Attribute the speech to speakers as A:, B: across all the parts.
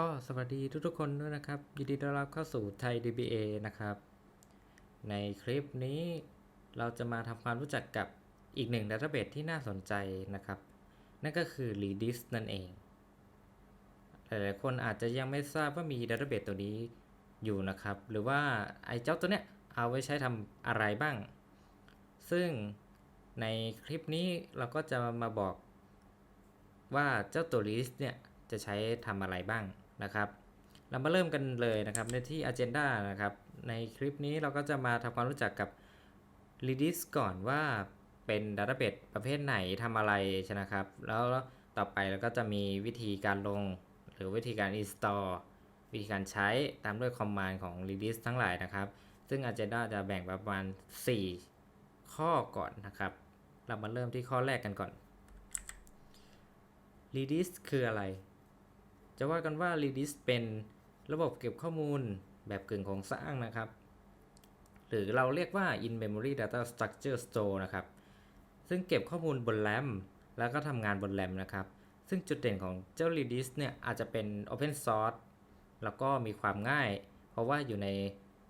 A: ก็สวัสดีทุกๆคนด้วยนะครับ ยินดีต้อนรับเข้าสู่ไทย DBA นะครับ ในคลิปนี้เราจะมาทำความรู้จักกับอีกหนึ่งดัตเตอร์เบสที่น่าสนใจนะครับ นั่นก็คือ Redis นั่นเอง หลายๆคนอาจจะยังไม่ทราบว่ามีดัตเตอร์เบสตัวนี้อยู่นะครับ หรือว่าไอ้เจ้าตัวเนี้ยเอาไว้ใช้ทำอะไรบ้าง ซึ่งในคลิปนี้เราก็จะมาบอกว่าเจ้าตัว Redis เนี่ยจะใช้ทำอะไรบ้าง นะครับ เรามาเริ่มกันเลยนะครับในที่ Agenda นะครับ ในคลิปนี้เราก็จะมาทำความรู้จักกับ Redis ก่อนว่าเป็น Database ประเภทไหนทำอะไรใช่นะครับ แล้วต่อไปเราก็จะมีวิธีการลง หรือวิธีการ install วิธีการใช้ตามด้วย command ของ Redis ทั้งหลายนะครับ ซึ่ง Agenda จะแบ่งประมาณ 4 ข้อก่อนนะครับ เรามาเริ่มที่ข้อแรกกันก่อน Redis คืออะไร จะว่ากันว่า Redis เป็นระบบเก็บข้อมูลแบบกึ่งโครงสร้างนะครับ หรือเราเรียกว่า in memory data structure store นะครับ ซึ่งเก็บข้อมูลบนแรมแล้วก็ทำงานบนแรมนะครับ ซึ่งจุดเด่นของเจ้า Redis เนี่ยอาจจะเป็น open source แล้วก็มีความง่าย เพราะว่าอยู่ใน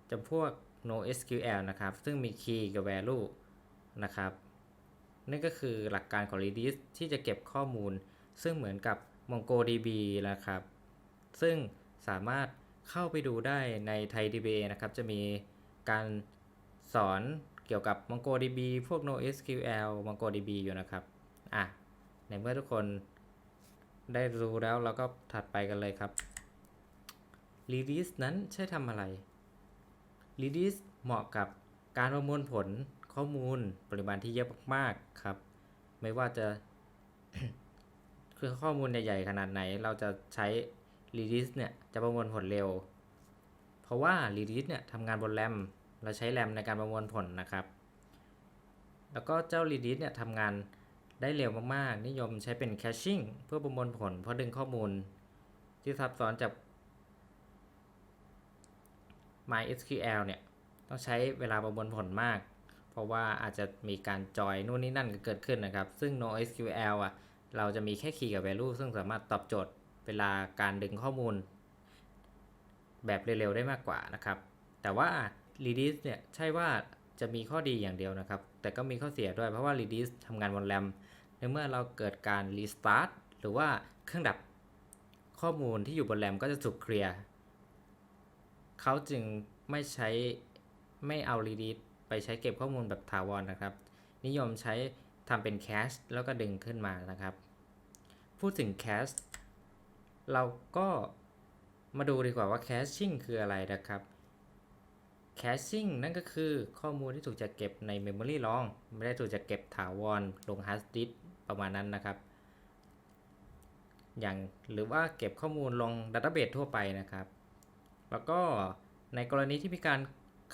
A: จำพวก NoSQL นะครับ ซึ่งมี key กับ value นะครับนี่นก็คือหลักการของ Redis ที่จะเก็บข้อมูล ซึ่งเหมือนกับ MongoDB นะครับ ซึ่งสามารถเข้าไปดูได้ใน ThaiDBA นะครับ จะมีการสอนเกี่ยวกับ MongoDB พวก NoSQL MongoDB อยู่นะครับ อะ ในเมื่อทุกคนได้รู้แล้วเราก็ถัดไปกันเลยครับ Redis นั้นใช้ทำอะไร Redis เหมาะกับการประมวลผลข้อมูลปริมาณที่เยอะมากๆครับ ไม่ว่าจะ คือข้อมูลใหญ่ๆขนาดไหน เราจะใช้ Redis เนี่ยจะประมวลผลเร็ว เพราะว่า Redis เนี่ยทำงานบนแรมเราใช้แรมในการประมวลผลนะครับ แล้วก็เจ้า Redis เนี่ยทำงานได้เร็วมากๆ นิยมใช้เป็น caching เพื่อประมวลผล เพราะดึงข้อมูลที่ซับซ้อนจาก MySQL เนี่ยต้องใช้เวลาประมวลผลมาก เพราะว่าอาจจะมีการจอยนู่นนี่นั่นเกิดขึ้นนะครับ ซึ่ง NoSQL อะ เราจะมีแค่ key กับ value ซึ่งสามารถตอบโจทย์เวลาการดึงข้อมูล แบบเร็วๆได้มากกว่านะครับ แต่ว่า Redis เนี่ยใช่ว่าจะมีข้อดีอย่างเดียวนะครับ แต่ก็มีข้อเสียด้วยเพราะว่า Redis ทำงานบนแรมในเมื่อเราเกิดการ restart หรือว่าเครื่องดับข้อมูลที่อยู่บนแรมก็จะถูกเคลียร์เขาจึงไม่ใช้ไม่เอา Redis ไปใช้เก็บข้อมูลแบบถาวรนะครับ นิยมใช้ทำเป็นแคชแล้วก็ดึงขึ้นมานะครับ พูดถึงแคชเราก็มาดูดีกว่าว่าแคชชิ่งคืออะไรนะครับแคชชิ่งนั่นก็คือข้อมูลที่ถูกจัดเก็บใน Memory รอง ไม่ได้ถูกจัดเก็บถาวรลงฮาร์ดดิสประมาณนั้นนะครับ อย่างหรือว่าเก็บข้อมูลลงดัตเตอร์เบสทั่วไปนะครับ แล้วก็ในกรณีที่มีการ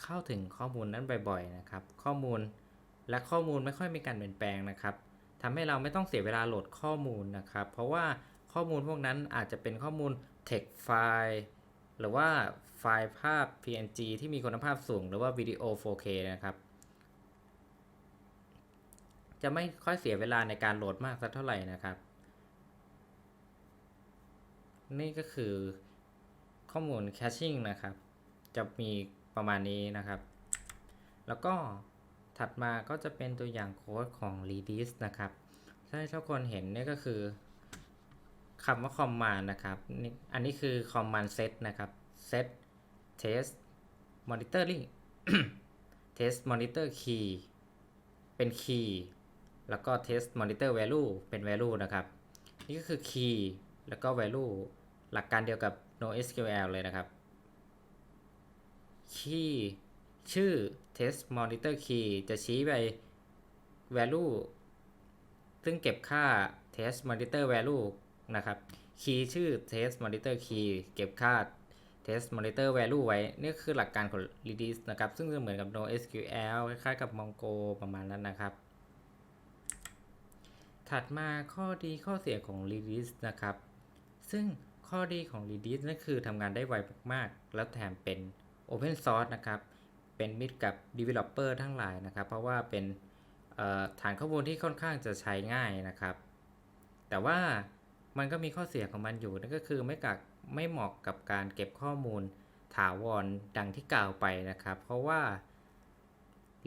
A: เข้าถึงข้อมูลนั้นบ่อยๆนะครับ ข้อมูลและข้อมูลไม่ค่อยมีการเปลี่ยนแปลงนะครับ ทำให้เราไม่ต้องเสียเวลาโหลดข้อมูลนะครับ เพราะว่าข้อมูลพวกนั้นอาจจะเป็นข้อมูล text ไฟล์หรือว่าไฟล์ภาพ PNG ที่มีคุณภาพสูง หรือว่าวิดีโอ 4K นะครับ จะไม่ค่อยเสียเวลาในการโหลดมากสักเท่าไหร่นะครับ นี่ก็คือข้อมูล caching นะครับ จะมีประมาณนี้นะครับ แล้วก็ ถัดมาก็จะเป็นตัวอย่างโค้ดของ Redis นะครับถ้าทุกคนเห็นนี่ก็คือคำว่า command นะครับ อันนี้คือ command set นะครับ set test monitoring test monitor key เป็น key แล้วก็ test monitor value เป็น value นะครับ นี่ก็คือ key แล้วก็ value หลักการเดียวกับ NoSQL เลยนะครับ key ชื่อ test monitor key จะชี้ไป value ซึ่งเก็บค่า test monitor value นะครับ key ชื่อ test monitor key เก็บค่า test monitor value ไว้ นี่คือหลักการของ Redis นะครับ ซึ่งจะเหมือนกับ NoSQL คล้ายๆกับ Mongo ประมาณนั้นนะครับ ถัดมาข้อดีข้อเสียของ Redis นะครับ ซึ่งข้อดีของ Redis นั่นคือทำงานได้ไวมากๆ แล้วแถมเป็น Open Source นะครับ เป็นมิตรกับ Developer ทั้งหลายนะครับ เพราะว่าเป็นฐานข้อมูลที่ค่อนข้างจะใช้ง่ายนะครับ แต่ว่ามันก็มีข้อเสียของมันอยู่นั่นก็คือไม่กักไม่เหมาะกับการเก็บข้อมูลถาวรดังที่กล่าวไปนะครับ เพราะว่า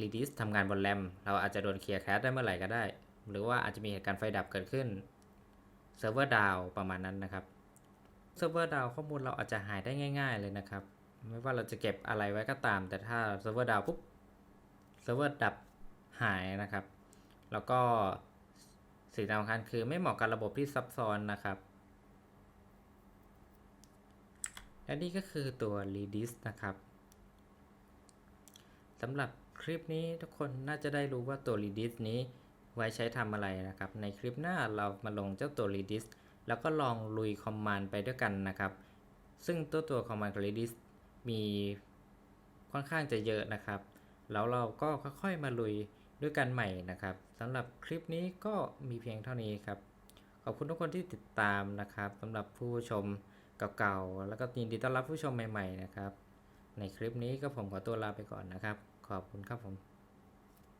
A: Redis ทำงานบนแรมเราอาจจะโดนเคลียร์แคชได้เมื่อไหร่ก็ได้ หรือว่าอาจจะมีเหตุการณ์ไฟดับเกิดขึ้นเซิร์ฟเวอร์ดาวประมาณนั้นนะครับเซิร์ฟเวอร์ดาวข้อมูลเราอาจจะหายได้ง่าย ๆ เลยนะครับ ไม่ว่าเราจะเก็บอะไรไว้ก็ตาม แต่ถ้าเซิร์ฟเวอร์ดาวปุ๊บเซิร์ฟเวอร์ดับหายนะครับ แล้วก็สิ่งสำคัญคือไม่เหมาะกับระบบที่ซับซ้อนนะครับ และนี่ก็คือตัว Redis นะครับสำหรับคลิปนี้ทุกคนน่าจะได้รู้ว่าตัว Redis นี้ไว้ใช้ทำอะไรนะครับ ในคลิปหน้าเรามาลงเจ้าตัว Redis แล้วก็ลองลุยคอมมานด์ไปด้วยกันนะครับ ซึ่งตัวตัวคอมมานด์ของ Redis มีค่อนข้างจะเยอะนะครับ แล้วเราก็ค่อยๆมาลุยด้วยกันใหม่นะครับสำหรับคลิปนี้ก็มีเพียงเท่านี้ครับ ขอบคุณทุกคนที่ติดตามนะครับสำหรับผู้ชมเก่าๆแล้วก็ยินดีต้อนรับผู้ชมใหม่ ๆ นะครับ ในคลิปนี้ก็ผมขอตัวลาไปก่อนนะครับ ขอบคุณครับผม